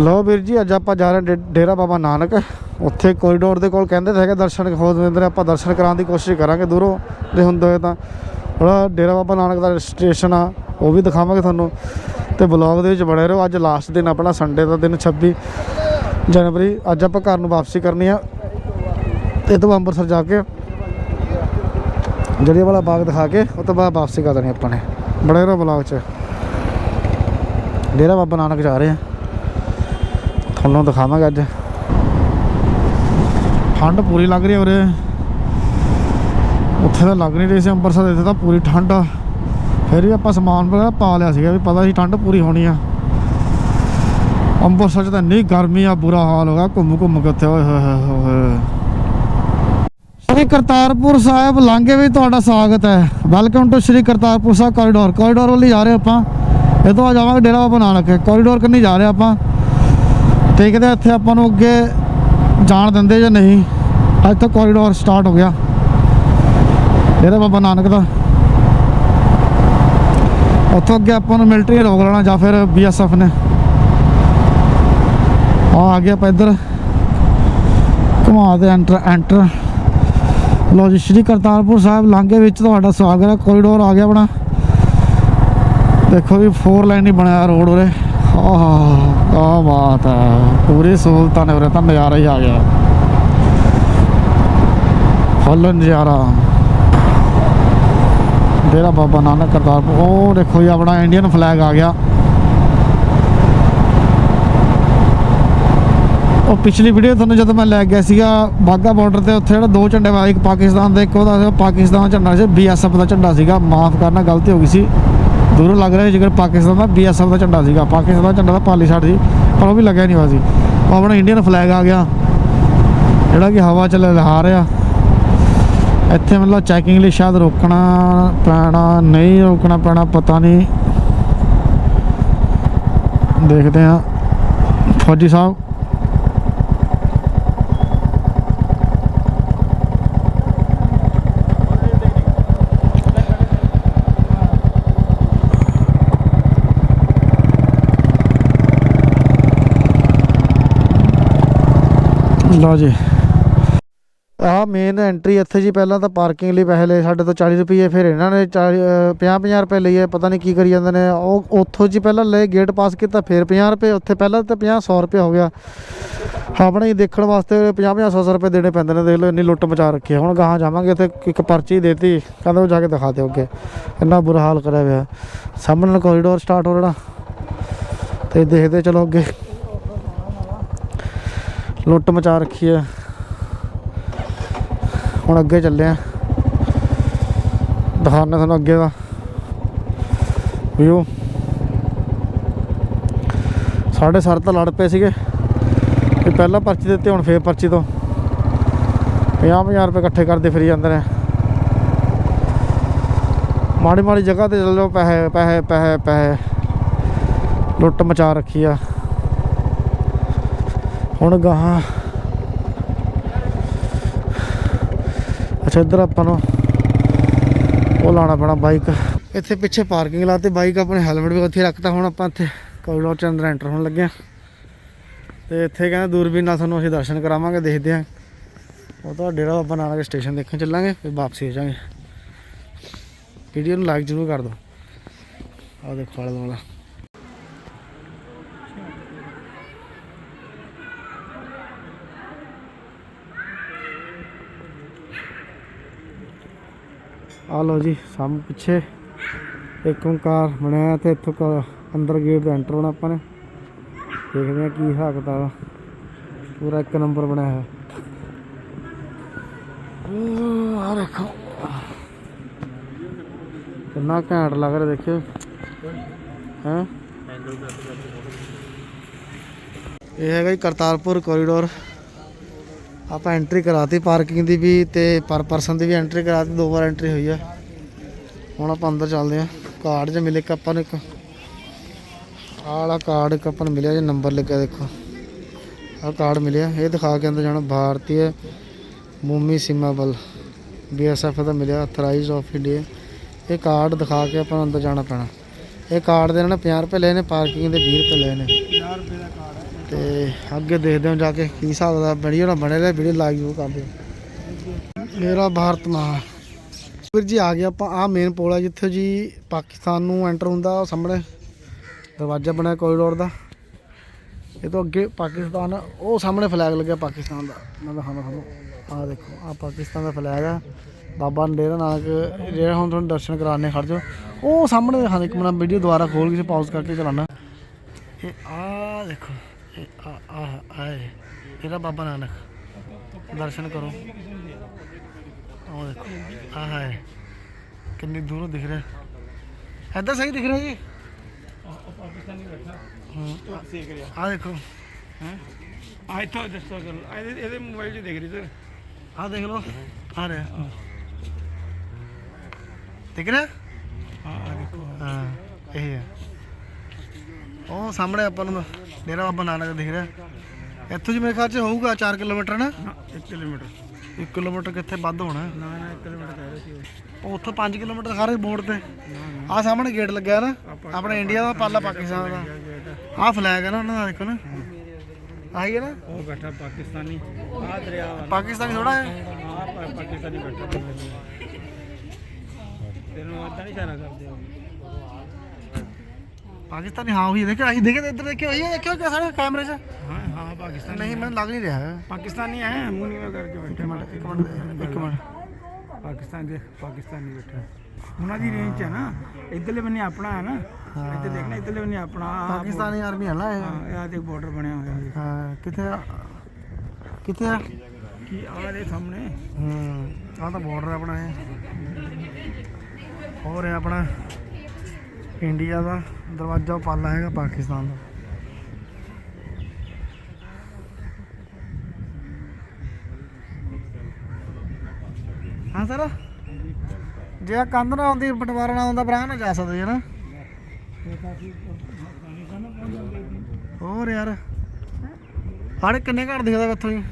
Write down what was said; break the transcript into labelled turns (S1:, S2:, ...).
S1: ਲਓ ਵੀਰ ਜੀ, ਅੱਜ ਆਪਾਂ ਜਾ ਰਹੇ ਹਾਂ ਡੇ- ਡੇਰਾ ਬਾਬਾ ਨਾਨਕ। ਉੱਥੇ ਕੋਰੀਡੋਰ ਦੇ ਕੋਲ ਕਹਿੰਦੇ ਤਾਂ ਹੈਗੇ ਦਰਸ਼ਨ ਹੋ ਜਾਂਦੇ ਨੇ ਆਪਾਂ ਦਰਸ਼ਨ ਕਰਾਉਣ ਦੀ ਕੋਸ਼ਿਸ਼ ਕਰਾਂਗੇ, ਦੂਰੋਂ ਦੇ ਹੁੰਦੇ ਹੋਏ ਤਾਂ। ਥੋੜਾ ਡੇਰਾ ਬਾਬਾ ਨਾਨਕ ਦਾ ਸਟੇਸ਼ਨ ਆ, ਉਹ ਵੀ ਦਿਖਾਵਾਂਗੇ ਤੁਹਾਨੂੰ। ਤੇ ਬਲੌਗ ਦੇ ਵਿੱਚ ਬਣੇ ਰਹੋ, ਅੱਜ ਲਾਸਟ ਦਿਨ ਆਪਣਾ ਸੰਡੇ ਦਾ ਦਿਨ 26 ਜਨਵਰੀ। ਅੱਜ ਆਪਾਂ ਘਰ ਨੂੰ ਵਾਪਸੀ ਕਰਨੀ ਆ। ਤੇ ਤੋਂ ਅੰਮ੍ਰਿਤਸਰ ਜਾ ਕੇ ਜਲੀਆਂ ਵਾਲਾ ਬਾਗ ਦਿਖਾ ਕੇ, ਉਹ ਤੋਂ ਬਾਅਦ ਵਾਪਸੀ ਕਰ ਦੇਣੀ ਆਪਾਂ ਨੇ। ਬੜੇ ਰਹੋ ਬਲੌਗ 'ਚ। ਡੇਰਾ ਬਾਬਾ ਨਾਨਕ ਜਾ ਰਹੇ ਆ। ਤੁਹਾਨੂੰ ਦਿਖਾਵਾਂਗੇ ਅੱਜ। ਠੰਡ ਪੂਰੀ ਲੱਗ ਰਹੀ ਹੈ ਉਰੇ ਉੱਥੇ ਤਾਂ ਲੱਗ ਨਹੀਂ ਰਹੀ ਸੀ ਅੰਮ੍ਰਿਤਸਰ ਇੱਥੇ ਤਾਂ ਪੂਰੀ ਠੰਡ ਆ। ਫਿਰ ਵੀ ਆਪਾਂ ਸਮਾਨ ਵਗੈਰਾ ਪਾ ਲਿਆ ਸੀਗਾ ਵੀ ਪਤਾ ਸੀ ਠੰਡ ਪੂਰੀ ਹੋਣੀ ਆ। ਅੰਮ੍ਰਿਤਸਰ 'ਚ ਤਾਂ ਇੰਨੀ ਗਰਮੀ ਆ, ਬੁਰਾ ਹਾਲ ਹੋ ਗਿਆ, ਘੁੰਮ ਘੁੰਮ ਕੇ ਉੱਥੇ, ਓਏ ਹੋਏ ਹੋਏ ਸ਼੍ਰੀ ਕਰਤਾਰਪੁਰ ਸਾਹਿਬ ਲਾਂਘੇ ਵੀ ਤੁਹਾਡਾ ਸਵਾਗਤ ਹੈ। Welcome to Shri Kartarpur Sahib corridor corridor ਵੱਲ ਜਾ ਰਹੇ ਆਪਾਂ। ਇਹ ਤੋਂ ਜਾਵਾਂਗੇ ਡੇਰਾ ਬਾਬਾ ਨਾਨਕ। ਕੋਰੀਡੋਰ ਕੰਨੀ ਜਾ ਰਹੇ ਆਪਾਂ? ਦੇਖਦੇ ਹਾਂ ਇੱਥੇ ਆਪਾਂ ਨੂੰ ਅੱਗੇ ਜਾਣ ਦਿੰਦੇ ਜਾਂ ਨਹੀਂ। ਅੱਜ ਤੋਂ ਕੋਰੀਡੋਰ ਸਟਾਰਟ ਹੋ ਗਿਆ। ਡੇਰਾ ਬਾਬਾ ਨਾਨਕ ਦਾ। ਉੱਥੋਂ ਅੱਗੇ ਆਪਾਂ ਨੂੰ ਮਿਲਟਰੀ ਰੋਕ ਲੈਣਾ ਜਾਂ ਫਿਰ ਬੀਐਸਐਫ ਨੇ। ਆ ਆ ਗਿਆ ਆਪਾਂ ਇੱਧਰ। ਘੁਮਾ ਦੇ ਐਂਟਰ ਐਂਟਰ ਲੋ ਜੀ, ਸ਼੍ਰੀ ਕਰਤਾਰਪੁਰ ਸਾਹਿਬ ਲਾਂਘੇ ਵਿੱਚ ਤੁਹਾਡਾ ਸਵਾਗਤ ਹੈ। ਕੋਰੀਡੋਰ ਆ ਗਿਆ ਆਪਣਾ। ਦੇਖੋ ਵੀ 4 ਲਾਈਨ ਹੀ ਬਣਿਆ ਰੋਡ ਉਰੇ। ਆਹ। ਆ ਬਾਤ ਹੈ। ਪੂਰੀ ਸਹੂਲਤਾਂ ਨੇ ਉਰੇ ਤਾਂ ਨਜ਼ਾਰਾ ਹੀ ਆ ਗਿਆ। ਫੁੱਲ ਨਜ਼ਾਰਾ। ਡੇਰਾ ਬਾਬਾ ਨਾਨਕ ਕਰਤਾਰਪੁਰ। ਉਹ ਦੇਖੋ ਜੀ, ਆਪਣਾ ਇੰਡੀਅਨ ਫਲੈਗ ਆ ਗਿਆ। ਉਹ ਪਿਛਲੀ ਵੀਡੀਓ ਤੁਹਾਨੂੰ ਜਦੋਂ ਮੈਂ ਲੈ ਗਿਆ ਸੀਗਾ ਬਾਗਾ ਬਾਰਡਰ ਤੇ ਉੱਥੇ ਜਿਹੜਾ ਦੋ ਝੰਡੇ ਵਾਲਾ ਇੱਕ ਪਾਕਿਸਤਾਨ ਦਾ, ਇੱਕ ਉਹਦਾ ਪਾਕਿਸਤਾਨ ਦਾ ਝੰਡਾ ਸੀ ਬੀਐਸਐਫ ਦਾ ਝੰਡਾ ਸੀਗਾ। ਮਾਫ ਕਰਨਾ, ਗਲਤੀ ਹੋ ਗਈ ਸੀ। ਦੂਰੋਂ ਲੱਗ ਰਿਹਾ ਸੀ ਜਿਗਰ ਪਾਕਿਸਤਾਨ ਦਾ ਬੀਐਸਐਫ ਦਾ ਝੰਡਾ ਸੀਗਾ। ਪਾਕਿਸਤਾਨ ਦਾ ਝੰਡਾ ਤਾਂ ਪਾਲੀ ਸਾਈਡ ਸੀ, ਪਰ ਉਹ ਵੀ ਲੱਗਿਆ ਨਹੀਂ ਹੋਇਆ ਸੀ। ਉਹ ਆਪਣਾ ਇੰਡੀਅਨ ਫਲੈਗ ਆ ਗਿਆ। ਜਿਹੜਾ ਕਿ ਹਵਾ ਚ ਲਹਿਰਾ ਰਿਹਾ। ਇੱਥੇ ਮਤਲਬ ਚੈਕਿੰਗ ਲਈ ਸ਼ਾਇਦ ਰੋਕਣਾ ਪੈਣਾ, ਨਹੀਂ ਰੋਕਣਾ ਪੈਣਾ, ਪਤਾ ਨਹੀਂ। ਦੇਖਦੇ ਹਾਂ। ਫੌਜੀ ਸਾਹਿਬ ਲਓ ਜੀ। ਆ ਮੇਨ ਐਂਟਰੀ ਇੱਥੇ ਜੀ, ਪਹਿਲਾਂ ਤਾਂ ਪਾਰਕਿੰਗ ਲਈ ਪੈਸੇ ਲਏ, ਸਾਡੇ ਤੋਂ 40 ਰੁਪਏ ਫਿਰ ਇਹਨਾਂ ਨੇ 50 50 ਰੁਪਏ ਲਈਏ ਪਤਾ ਨਹੀਂ ਕੀ ਕਰੀ ਜਾਂਦੇ ਨੇ। ਉਹ ਉੱਥੋਂ ਜੀ ਪਹਿਲਾਂ ਲਏ ਗੇਟ ਪਾਸ ਕੀਤਾ, ਫਿਰ 50 ਰੁਪਏ, ਉੱਥੇ ਪਹਿਲਾਂ ਤਾਂ 50 100 ਰੁਪਏ ਹੋ ਗਿਆ। ਆਪਣੇ ਹੀ ਦੇਖਣ ਵਾਸਤੇ 50 50 100 ਰੁਪਏ ਦੇਣੇ ਪੈਂਦੇ ਨੇ, ਦੇਖ ਲਓ ਇੰਨੀ ਲੁੱਟ ਮਚਾ ਰੱਖੀ ਹੈ ਹੁਣ ਗਾਹਾਂ ਜਾਵਾਂਗੇ, ਇੱਥੇ ਇੱਕ ਪਰਚੀ ਦੇਤੀ, ਕਹਿੰਦੇ ਉਹ ਜਾ ਕੇ ਦਿਖਾ ਦਿਓ ਅੱਗੇ। ਇੰਨਾ ਬੁਰਾ ਹਾਲ ਕਰਿਆ ਹੋਇਆ। ਸਾਹਮਣੇ ਕੋਰੀਡੋਰ ਸਟਾਰਟ ਹੋ ਰਿਹਾ ਤੇ ਦੇਖਦੇ ਚਲੋ ਅੱਗੇ। ਲੁੱਟ ਮਚਾ ਰੱਖੀ ਹੈ। ਹੁਣ ਅੱਗੇ ਚੱਲੇ ਆ ਦਿਖਾਉਂਦੇ ਤੁਹਾਨੂੰ ਅੱਗੇ ਦਾ ਵਿਊ ਸਾਡੇ ਸਰ ਤਾਂ ਲੜ ਪਏ ਸੀਗੇ। ਕਿ ਪਹਿਲਾਂ ਪਰਚੀ ਦਿੱਤੇ, ਹੁਣ ਫੇਰ ਪਰਚੀ ਤੋਂ। 50-50 ਰੁਪਏ ਇਕੱਠੇ ਕਰਦੇ ਫਿਰੀ ਜਾਂਦੇ ਨੇ। ਮਾੜੀ ਮਾੜੀ ਜਗ੍ਹਾ ਤੇ ਚੱਲੋ ਪੈਸੇ ਪੈਸੇ ਪੈਸੇ ਪੈਸੇ। ਲੁੱਟ ਮਚਾ ਰੱਖੀ ਆ। ਹੁਣ ਗਾਹਾਂ ਅੱਛਾ, ਇੱਧਰ ਆਪਾਂ ਨੂੰ ਉਹ ਲਾਉਣਾ ਪੈਣਾ ਬਾਈਕ ਇੱਥੇ ਪਿੱਛੇ ਪਾਰਕਿੰਗ ਲਾ ਲਾਤੇ ਬਾਈਕ ਆਪਣੇ ਹੈਲਮਟ ਵੀ ਉੱਥੇ ਰੱਖਤਾ, ਹੁਣ ਆਪਾਂ ਇੱਥੇ ਕੋਰੀਡੋਰ ਚ ਅੰਦਰ ਐਂਟਰ ਹੋਣ ਲੱਗੇ ਹਾਂ। ਤੇ ਇੱਥੇ ਕਹਿੰਦੇ ਦੂਰਬੀਨ ਨਾਲ ਤੁਹਾਨੂੰ ਅਸੀਂ ਦਰਸ਼ਨ ਕਰਾਵਾਂਗੇ, ਦੇਖਦੇ ਹਾਂ। ਉਹ ਤਾਂ ਡੇਰਾ ਬਾਬਾ ਨਾਨਕ ਸਟੇਸ਼ਨ ਦੇਖਣ ਚੱਲਾਂਗੇ, ਫਿਰ ਵਾਪਸੀ ਹੋ ਜਾਾਂਗੇ ਵੀਡੀਓ ਨੂੰ ਲਾਈਕ ਜ਼ਰੂਰ ਕਰ ਦਿਓ। ਆਹ ਦੇਖੋ ਆਲੇ ਦੁਆਲਾ। ਆ ਲਓ ਜੀ ਸਾਹਮ ਪਿੱਛੇ ਇੱਕ ਓਂਕਾਰ ਬਣਿਆ ਤੇ ਇੱਥੋਂ ਅੰਦਰ ਗੇਟ ਤੋਂ ਐਂਟਰ ਹੋਣਾ ਆਪਾਂ ਨੇ। ਦੇਖਦੇ ਆ ਕੀ ਹਿਸਾਬ ਕਿਤਾਬ ਪੂਰਾ ਇੱਕ ਨੰਬਰ ਬਣਿਆ ਹੋਇਆ। ਆ ਦੇਖੋ। ਕਿੰਨਾ ਘੈਂਟ ਲੱਗ ਰਿਹਾ ਦੇਖਿਓ। ਹੈ? ਇਹ ਹੈਗਾ ਜੀ ਕਰਤਾਰਪੁਰ ਕੋਰੀਡੋਰ ਆਪਾਂ ਐਂਟਰੀ ਕਰਾਤੀ ਪਾਰਕਿੰਗ ਦੀ ਵੀ ਤੇ ਪਰ ਪਰਸਨ ਦੀ ਵੀ ਐਂਟਰੀ ਕਰਾਤੀ, ਦੋ ਵਾਰ ਐਂਟਰੀ ਹੋਈ ਆ। ਹੁਣ ਆਪਾਂ ਅੰਦਰ ਚੱਲਦੇ ਹਾਂ ਕਾਰਡ ਜੇ ਮਿਲੇ ਇੱਕ ਆਪਾਂ ਨੂੰ ਇੱਕ। ਆਹ ਵਾਲਾ ਕਾਰਡ ਇੱਕ ਆਪਾਂ ਨੂੰ ਮਿਲਿਆ ਜੇ ਨੰਬਰ ਲੱਗਿਆ ਦੇਖੋ। ਆ ਕਾਰਡ ਮਿਲਿਆ। ਇਹ ਦਿਖਾ ਕੇ ਅੰਦਰ ਜਾਣਾ ਭਾਰਤੀ ਭੂਮੀ ਸੀਮਾ ਬਲ ਬੀਐਸਐਫ ਦਾ ਮਿਲਿਆ ਅਥਰਾਈਜ਼ਡ ਆਫ ਇੰਡੀਆ ਇਹ ਕਾਰਡ ਦਿਖਾ ਕੇ ਆਪਾਂ ਨੂੰ ਅੰਦਰ ਜਾਣਾ ਪੈਣਾ। ਇਹ ਕਾਰਡ ਦੇ ਇਹਨਾਂ ਨੇ 50 ਰੁਪਏ ਲਏ ਨੇ ਪਾਰਕਿੰਗ ਦੇ 20 ਰੁਪਏ ਲਏ ਨੇ। 50 ਰੁਪਏ ਦਾ ਕਾਰਡ ਤੇ ਅੱਗੇ ਦੇਖਦੇ ਹਾਂ ਜਾ ਕੇ ਕੀ ਹਿਸਾਬ ਦਾ ਵੀਡੀਓ ਨਾਲ ਬਣੇ ਰਹੇ ਵੀਡੀਓ ਲਾਈਕ ਜ਼ਰੂਰ ਕਰ ਦਿਓ ਮੇਰਾ ਭਾਰਤ ਮਹਾ ਵੀਰ ਜੀ ਆ ਗਏ ਆਪਾਂ ਆ ਮੇਨ ਪੋਲ ਆ ਜਿੱਥੇ ਜੀ ਪਾਕਿਸਤਾਨ ਨੂੰ ਐਂਟਰ ਹੁੰਦਾ, ਉਹ ਸਾਹਮਣੇ ਦਰਵਾਜ਼ਾ ਬਣਿਆ ਕੋਰੀਡੋਰ ਦਾ। ਇਹ ਤੋਂ ਅੱਗੇ ਪਾਕਿਸਤਾਨ, ਉਹ ਸਾਹਮਣੇ ਫਲੈਗ ਲੱਗਿਆ ਪਾਕਿਸਤਾਨ ਦਾ। ਮੈਂ ਦਿਖਾਉਂਦਾ ਤੁਹਾਨੂੰ, ਆਹ ਦੇਖੋ ਆ ਪਾਕਿਸਤਾਨ ਦਾ ਫਲੈਗ ਆ। ਬਾਬਾ ਡੇਰਾ ਨਾਨਕ, ਜਿਹੜਾ ਹੁਣ ਤੁਹਾਨੂੰ ਦਰਸ਼ਨ ਕਰਾਣੇ ਖੜ ਜਾਓ। ਉਹ ਸਾਹਮਣੇ ਦਿਖਾਉਂਦੇ, ਇੱਕ ਮਿੰਟ ਵੀਡੀਓ ਦੁਬਾਰਾ ਖੋਲ ਕੇ ਪਾਉਜ਼ ਕਰਕੇ ਚਲਾਣਾ ਇਹ ਆ ਦੇਖੋ। ਇਹ ਆ ਆ ਆਏ। ਇਹਦਾ ਬਾਬਾ ਨਾਨਕ। ਦਰਸ਼ਨ ਕਰੋ। ਉਹ ਦੇਖੋ ਆ ਹੈ। ਕਿੰਨੀ ਦੂਰੋਂ ਦਿਖ ਰਿਹਾ। ਐਦਾਂ ਸਹੀ ਦਿਖ ਰਿਹਾ ਜੀ।
S2: ਪਾਕਿਸਤਾਨੀ ਬੈਠਾ
S1: ਹੂੰ।
S2: ਸੇਕ ਰਿਹਾ
S1: ਆ ਦੇਖੋ।
S2: ਹੈ? ਆ ਇੱਥੋਂ ਦੱਸੋ ਗੱਲ ਇਹਦੇ ਇਹਦੇ ਮੋਬਾਈਲ 'ਚ ਦੇਖ ਰਹੀ ਸਰ।
S1: ਆ ਦੇਖ ਲਓ। ਆ ਰਿਹਾ। ਦਿਖ ਰਿਹਾ?
S2: ਹਾਂ ਆ ਦੇਖੋ।
S1: ਹਾਂ ਇਹ ਹੈ। ਉਹ ਸਾਹਮਣੇ ਆਪਾਂ ਨੂੰ ਡੇਰਾ ਬਾਬਾ ਨਾਨਕ ਦਿਖ ਰਿਹਾ। ਇੱਥੋਂ ਜੀ ਮੇਰੇ ਖਿਆਲ ਚ ਹੋਊਗਾ 4 ਕਿਲੋਮੀਟਰ ਨਾ?
S2: 1 ਕਿਲੋਮੀਟਰ।
S1: 1 ਕਿਲੋਮੀਟਰ ਕਿੱਥੇ ਵੱਧ ਹੋਣਾ?
S2: ਨਾ ਨਾ 1 ਕਿਲੋਮੀਟਰ ਕਹਿ ਰਹੇ ਸੀ ਉਹ।
S1: ਉੱਥੋਂ 5 ਕਿਲੋਮੀਟਰ ਸਾਰੇ ਬੋਰਡ ਤੇ। ਆ ਸਾਹਮਣੇ ਗੇਟ ਲੱਗਿਆ ਨਾ। ਆਪਣੇ ਇੰਡੀਆ ਦਾ ਪਾਲਾ ਪਾਕਿਸਤਾਨ ਦਾ। ਆ। ਫਲੈਗ ਹੈ ਨਾ ਉਹਨਾਂ ਦਾ ਦੇਖੋ ਨਾ। ਆਹੀ ਹੈ ਨਾ।
S2: ਉਹ ਬੈਠਾ ਪਾਕਿਸਤਾਨੀ। ਆ ਦਰਿਆ
S1: ਪਾਕਿਸਤਾਨੀ ਥੋੜਾ ਹੈ।
S2: ਆ ਪਾਕਿਸਤਾਨੀ ਬੈਠਾ। ਤੈਨੂੰ ਏਦਾਂ ਨਹੀਂ ਇਸ਼ਾਰਾ ਕਰਦੇ
S1: ਪਾਕਿਸਤਾਨੀ ਹਾਂ ਉਹੀ ਦੇਖਿਆ ਅਸੀਂ ਦੇਖੇ ਇੱਧਰ ਦੇਖਿਓ ਇਹ ਦੇਖਿਓ ਕਿ ਸਾਡੇ ਕੈਮਰੇ 'ਚ।
S2: ਹਾਂ ਹਾਂ ਪਾਕਿਸਤਾਨੀ
S1: ਨਹੀਂ ਮੈਨੂੰ ਲੱਗ ਨਹੀਂ ਰਿਹਾ।
S2: ਪਾਕਿਸਤਾਨੀ ਹੈ ਮੂੰਹ ਨੀਵਾ ਕਰਕੇ ਬੈਠੇ
S1: ਇੱਕ ਮਿੰਟ ਇੱਕ ਮਿੰਟ
S2: ਪਾਕਿਸਤਾਨ ਦੇ ਪਾਕਿਸਤਾਨੀ ਬੈਠਾ। ਉਹਨਾਂ ਦੀ ਰੇਂਜ ਹੈ ਨਾ। ਇਧਰਲੇ ਬੰਨੇ ਆਪਣਾ ਹੈ ਨਾ। ਇੱਧਰ ਦੇਖਣਾ ਇਧਰਲੇ ਬੰਨੇ ਆਪਣਾ
S1: ਪਾਕਿਸਤਾਨੀ ਆਰਮੀ ਹੈ ਨਾ ਇਹ।
S2: ਹਾਂ ਇਹ ਆ ਤੇ ਬਾਰਡਰ ਬਣਿਆ ਹੋਇਆ ਹੈ
S1: ਹਾਂ ਕਿੱਥੇ ਆ? ਕਿੱਥੇ ਆ?
S2: ਕੀ ਆ ਦੇ ਸਾਹਮਣੇ?
S1: ਹੂੰ ਆਹ ਤਾਂ ਬਾਰਡਰ ਆਪਣਾ ਇਹ। ਹੋਰ ਹੈ ਆਪਣਾ। ਇੰਡੀਆ ਦਾ ਦਰਵਾਜ਼ਾ ਪਾਲਾ ਹੈਗਾ ਪਾਕਿਸਤਾਨ ਦਾ। ਹਾਂ ਸਰ? ਜੇ ਆਹ ਕੰਧ ਨਾ ਆਉਂਦੀ ਬਟਵਾਰਾ ਨਾ ਆਉਂਦਾ ਬਰਾਂ ਨਾ ਜਾ ਸਕਦੇ ਹੈ ਨਾ। ਹੋਰ ਯਾਰ। ਹਾੜੇ ਕਿੰਨੇ ਘੜ ਦਿਖਦਾ ਇੱਥੋਂ ਜੀ?